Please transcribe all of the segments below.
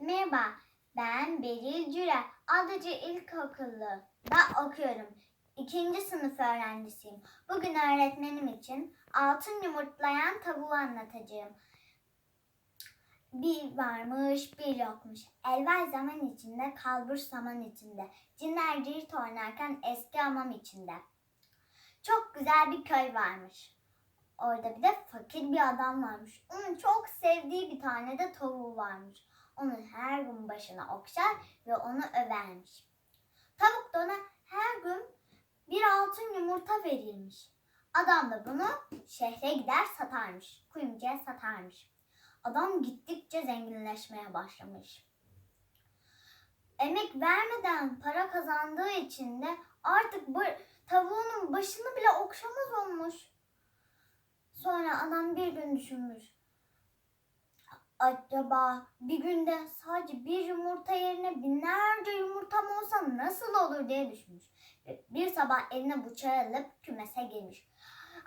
Merhaba, ben Beril Cüre. Adıcı İlkokulu da okuyorum. İkinci sınıf öğrencisiyim. Bugün öğretmenim için altın yumurtlayan tavuğu anlatacağım. Bir varmış, bir yokmuş. Evvel zaman içinde, kalbur zaman içinde. Cinler cirit oynarken eski hamam içinde. Çok güzel bir köy varmış. Orada bir de fakir bir adam varmış. Onun çok sevdiği bir tane de tavuğu varmış. Onun her gün başına okşar ve onu övermiş. Tavuk da ona her gün bir altın yumurta verirmiş. Adam da bunu şehre gider satarmış. Kuyumcuya satarmış. Adam gittikçe zenginleşmeye başlamış. Emek vermeden para kazandığı için de artık tavuğunun başını bile okşamaz olmuş. Sonra adam bir gün düşünmüş. Acaba bir günde sadece bir yumurta yerine binlerce yumurtam olsa nasıl olur diye düşünmüş. Bir sabah eline bıçağı alıp kümese girmiş.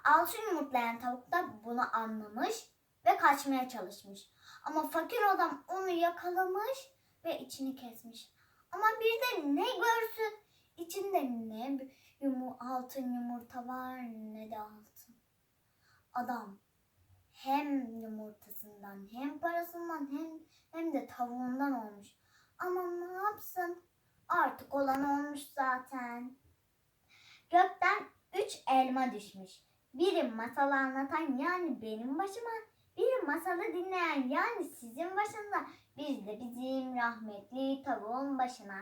Altın yumurtlayan tavuk da bunu anlamış ve kaçmaya çalışmış. Ama fakir adam onu yakalamış ve içini kesmiş. Ama bir de ne görsün içinde ne yumu, altın yumurta var ne de altın. Adam hem yumurtasından hem parasından hem hem de tavuğundan olmuş. Ama ne yapsın? Artık olan olmuş zaten. Gökten üç elma düşmüş. Biri masal anlatan yani benim başıma, masalı dinleyen yani sizin başınıza, bir de bizim rahmetli tavuğun başına.